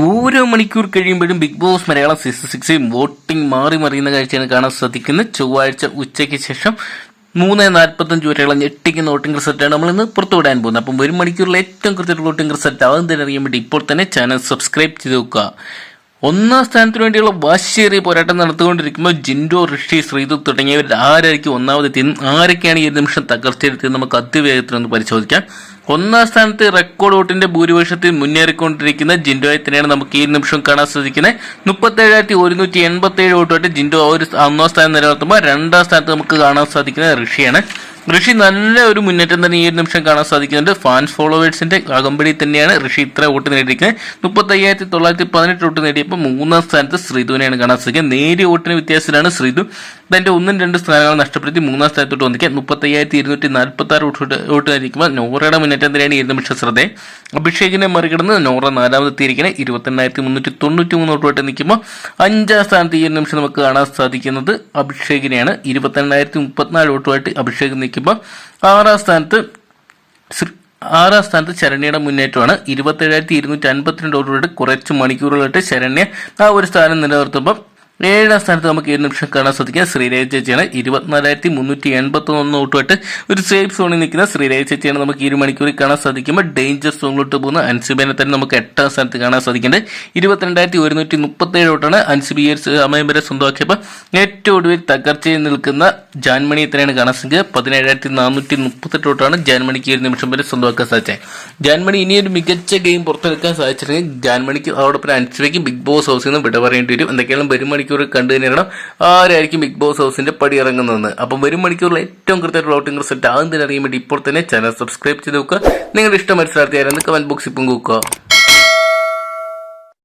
ഓരോ മണിക്കൂർ കഴിയുമ്പോഴും big boss Malayalam season six voting മാറി മറിയുന്ന കാഴ്ചയാണ് കാണാൻ സാധിക്കുന്നത്. ചൊവ്വാഴ്ച ഉച്ചയ്ക്ക് ശേഷം മൂന്ന് നാൽപ്പത്തഞ്ച് വരെയുള്ള ഞെട്ടിക്കുന്ന വോട്ടിംഗ് റിസൾട്ടാണ് നമ്മൾ ഇന്ന് പുറത്തുവിടാൻ പോകുന്നത്. അപ്പം ഒരു മണിക്കൂറിൽ ഏറ്റവും കൃത്യമായിട്ട് വോട്ടിംഗ് റിസൾട്ട് ആകും തന്നെ അറിയാൻ വേണ്ടി ഇപ്പോൾ തന്നെ ചാനൽ സബ്സ്ക്രൈബ് ചെയ്ത് വെക്കുക. ഒന്നാം സ്ഥാനത്തിന് വേണ്ടിയുള്ള വാശിയേറിയ പോരാട്ടം നടത്തുകൊണ്ടിരിക്കുമ്പോൾ ജിൻഡോ ഋഷി ശ്രീതു തുടങ്ങിയവർ ആരായിരിക്കും ഒന്നാമതെത്തിയെന്നും ആരൊക്കെയാണ് ഈ നിമിഷം തകർച്ചയെത്തിയെന്ന് നമുക്ക് അതിവേഗത്തിൽ ഒന്ന് പരിശോധിക്കാം. ഒന്നാം സ്ഥാനത്ത് റെക്കോർഡ് വോട്ടിന്റെ ഭൂരിപക്ഷത്തിൽ മുന്നേറിക്കൊണ്ടിരിക്കുന്ന ജിൻഡോയെ തന്നെയാണ് നമുക്ക് ഈ നിമിഷം കാണാൻ സാധിക്കുന്നത്. മുപ്പത്തേഴായിരത്തി ഒരുന്നൂറ്റി എൺപത്തി ഏഴ് വോട്ടുമായിട്ട് ജിൻഡോ ഒരു ഒന്നാം സ്ഥാനം നിലനിർത്തുമ്പോൾ രണ്ടാം സ്ഥാനത്ത് നമുക്ക് കാണാൻ സാധിക്കുന്നത് ഋഷിയാണ്. ഋഷി നല്ല ഒരു മുന്നേറ്റം തന്നെ ഈ ഒരു നിമിഷം കാണാൻ സാധിക്കുന്നുണ്ട്. ഫാൻസ് ഫോളോവേഴ്സിന്റെ അകമ്പടി തന്നെയാണ് ഋഷി ഇത്ര വോട്ട് നേടിയിരിക്കുന്നത്. മുപ്പത്തി അയ്യായിരത്തി തൊള്ളായിരത്തി പതിനെട്ട് വോട്ട് നേടിയപ്പോൾ മൂന്നാം സ്ഥാനത്ത് ശ്രീധുവിനെയാണ് കാണാൻ സാധിക്കുന്നത്. നേരിയ വോട്ടിന് വ്യത്യാസത്തിലാണ് ശ്രീധു. തന്റെ ഒന്നും രണ്ട് സ്ഥാനങ്ങൾ നഷ്ടപ്പെടുത്തി മൂന്നാം സ്ഥാനത്തോട്ട് വന്നിരിക്കുക മുപ്പത്തി അയ്യായിരത്തി ഇരുന്നൂറ്റി നാൽപ്പത്തി ആറ് വോട്ട് വോട്ട് നേടിയിരിക്കുമ്പോൾ നോറയുടെ മുന്നേറ്റം തന്നെയാണ് ഒരു നിമിഷം ശ്രദ്ധ. അഭിഷേകിനെ മറികടന്ന് നോറ നാലാമതെത്തിയിരിക്കുന്നത് ഇരുപത്തെണ്ണായിരത്തി മുന്നൂറ്റി തൊണ്ണൂറ്റി മൂന്ന് വോട്ട് നിൽക്കുമ്പോൾ അഞ്ചാം സ്ഥാനത്ത് ഈ ഒരു നിമിഷം നമുക്ക് കാണാൻ സാധിക്കുന്നത് അഭിഷേകിനെയാണ്. ഇരുപത്തെണ്ണായിരത്തി മുപ്പത്തിനാല് വോട്ടുമായിട്ട് അഭിഷേക് നിൽക്കുമ്പോൾ ആറാം സ്ഥാനത്ത് ആറാം സ്ഥാനത്ത് ശരണ്യയുടെ മുന്നേറ്റമാണ്. ഇരുപത്തേഴായിരത്തി ഇരുന്നൂറ്റി അൻപത്തിരണ്ട് വോട്ടുമായിട്ട് കുറച്ച് മണിക്കൂറുകളായിട്ട് ശരണ്യ ആ ഒരു സ്ഥാനം നിലനിർത്തുമ്പോൾ ഏഴാം സ്ഥാനത്ത് നമുക്ക് ഈ നിമിഷം കാണാൻ സാധിക്കുക. ശ്രീരേഖ ചേച്ചിയാണ്. ഇരുപത്തിനാലായിരത്തി മുന്നൂറ്റി എൺപത്തി ഒന്ന് തൊട്ടുമായിട്ട് ഒരു സേഫ് സോണിൽ നിൽക്കുന്ന ശ്രീരേഖ ചേച്ചിയാണ് നമുക്ക് ഈ ഒരു മണിക്കൂറിൽ കാണാൻ സാധിക്കുമ്പോൾ ഡേഞ്ചർ സോണിലോട്ട് പോകുന്ന അൻസിബേനെ തന്നെ നമുക്ക് എട്ടാം സ്ഥാനത്ത് കാണാൻ സാധിക്കുന്നുണ്ട്. ഇരുപത്തിരണ്ടായിരത്തി ഒരുന്നൂറ്റി മുപ്പത്തേഴ് വോട്ടാണ് അൻസിബി അൻസുബി സമയം വരെ സ്വന്തമാക്കിയപ്പോൾ ഏറ്റവും ഒടുവിൽ തകർച്ചയിൽ നിൽക്കുന്ന ജാൻമണി എത്രയാണ് കാണാൻ സാധിക്കുക. പതിനേഴായിരത്തി നാനൂറ്റി മുപ്പത്തെട്ട് തൊട്ടാണ് ജാൻമണിക്ക് ഈ നിമിഷം വരെ സ്വന്തമാക്കാൻ സാധിച്ചത്. ജാൻമണി ഇനിയൊരു മികച്ച ഗെയിം പുറത്തെടുക്കാൻ സാധിച്ചിട്ടുണ്ടെങ്കിൽ ജാൻമണിക്ക് അതോടൊപ്പം അൻസിബയ്ക്ക് ബിഗ് ബോസ് ഹൗസിൽ നിന്ന് വിട പറയേണ്ടി വരും. എന്തൊക്കെയാണ് വരും മണിക്കൂർ കണ്ടു തന്നെയാണ് ആരായിരിക്കും ബിഗ് ബോസ് ഹൗസിന്റെ പടി ഇറങ്ങുന്നതെന്ന്? അപ്പം വരും മണിക്കൂറിൽ ഏറ്റവും കൃത്യമായിട്ട് വോട്ടിംഗ് റിസൾട്ട് ആകുന്നതിന് അറിയാൻ വേണ്ടി ഇപ്പോൾ തന്നെ ചാനൽ സബ്സ്ക്രൈബ് ചെയ്ത് നോക്കുക. നിങ്ങളുടെ ഇഷ്ടം മനസ്സിലാക്കിയായിരുന്നു കമന്റ് ബോക്സിൽ പങ്കുവെക്കുക